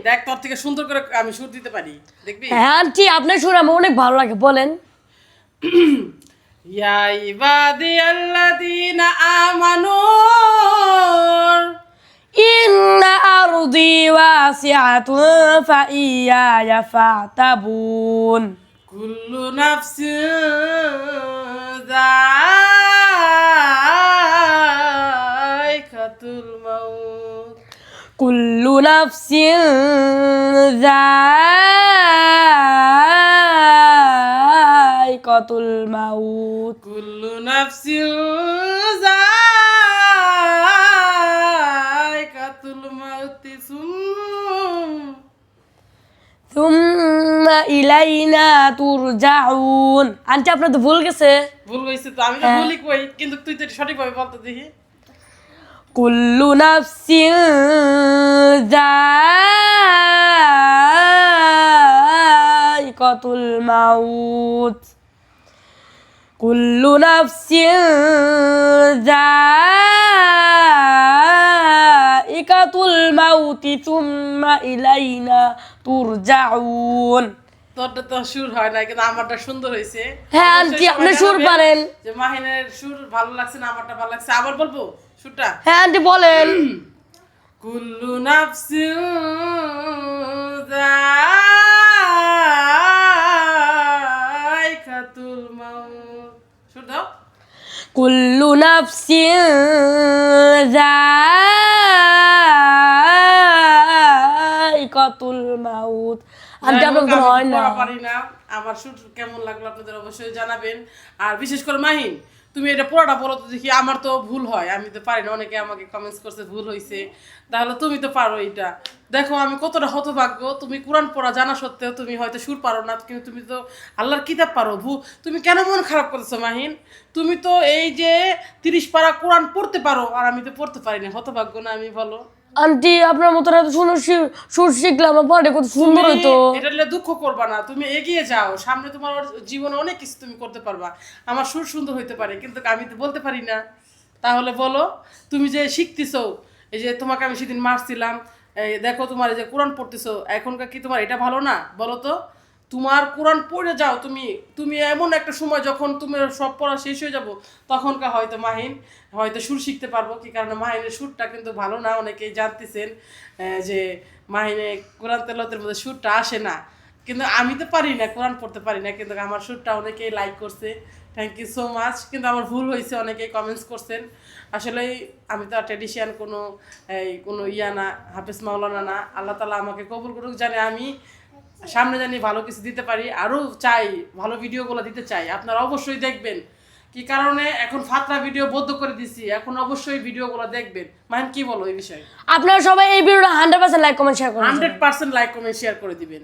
দেখ তোর থেকে সুন্দর করে আমি সুর দিতে পারি। দেখবি? হ্যাঁ আন্টি আপনার সুর আমার অনেক ভালো লাগে বলেন। ইয়া ইবাদি আল্লাযীনা আমানু। ইন্না আরদি ওয়াসিআতুন ফাইয়ায়া ফাতাবুন। কুল্লু নাফসিন কুল্লু নাফসিন যায়কাতুল মাউত। কুল্লু নাফসিন যায়কাতুল মাউত থুম্মা ইলাইনা তুরজাউন। আন্টি আপনার তো ভুল গেছে। ভুল হয়েছে তো আমি তো ভুলই কই কিন্তু তুই তো সঠিকভাবে বলতে দেখি। কুল্লু নাফসিন যায়কাতুল মাউত। কুল্লু নাফসিন যায়কাতুল মাউতি তুম্মা ইলাইনা তুরজাউন। তোরটা তো সুর হয় না কিন্তু আমারটা সুন্দর হয়েছে। হ্যাঁ আন্টি আপনি সুর পারেন। যে মাহিনের সুর ভালো লাগছে না আমারটা ভালো লাগছে। আবার বলব হ্যাঁ আন্টি বলেন। কুল্লু নাফসিন যায়কাতুল মাউত। সুর দাও। কুল্লু নাফসিন যায়কাতুল মাউত। আপনার তো হয় না? পারি না। আমার শুট কেমন লাগল আপনাদের অবশ্যই জানাবেন। আর বিশেষ করে মাহিন তুমি এটা পুরোটা বলো তো দেখি আমার তো ভুল হয়। আমি তো পারি না অনেকে আমাকে কমেন্টস করছে ভুল হয়েছে তাহলে তুমি তো পারো এটা। দেখো আমি কতটা হতভাগ্য। তুমি কোরআন পড়া জানা সত্ত্বেও তুমি হয়তো সুর পারো না কিন্তু তুমি তো আল্লাহর কিতাব পারো। ভু তুমি কেন মন খারাপ করেছ মাহিন? তুমি তো এই যে তিরিশ পারা কোরআন পড়তে পারো আর আমি তো পড়তে পারি না। হতভাগ্য না আমি বলো। আন্টি আপনার মতো এত সুন্দর সুর শিখলাম আমার কত সুন্দর হতো এটা দুঃখ করবা না তুমি এগিয়ে যাও সামনে তোমার জীবনে অনেক কিছু তুমি করতে পারবা। আমার সুর সুন্দর হইতে পারে কিন্তু আমি তো বলতে পারি না। তাহলে বলো তুমি যে শিখতেছো এই যে তোমাকে আমি সেদিন মারছিলাম এই দেখো তোমার এই যে কোরআন পড়তেছো এখনকার কি তোমার এটা ভালো না? বলো তো। তোমার কোরআন পড়ে যাও, তুমি তুমি এমন একটা সময় যখন তুমি সব পড়া শেষ হয়ে যাব, তখনকার হয়তো মাহিন, হয়তো সুর শিখতে পারব, কি কারণে মাহিনের সুরটা কিন্তু ভালো না, অনেকেই জানতেছেন যে মাহিনে কোরআন তেলতের মধ্যে সুরটা আসে না। কিন্তু আমি তো পারি না, কোরআন পড়তে পারি না, কিন্তু আমার সুরটা অনেকেই লাইক করছে। থ্যাংক ইউ সো মাচ কিন্তু আমার ভুল হয়েছে, অনেকেই কমেন্টস করছেন। আসলে আমি তো ট্রেডিশিয়ান কোনো, এই, কোনো ইয়া না, হাফিজ মাওলানা না। আল্লাহ তালা আমাকে কবুল করুক, জানে আমি সামনে জানি ভালো কিছু দিতে পারি আরও চাই ভালো ভিডিওগুলো দিতে চাই। আপনারা অবশ্যই দেখবেন কি কারণে এখন ফাতরা ভিডিও বদ্ধ করে দিছি এখন অবশ্যই ভিডিওগুলো দেখবেন। মাহিন কি বলো এই বিষয়ে? আপনারা সবাই এই ভিডিওটা hundred percent like comment share করুন hundred percent like comment share করে দিবেন।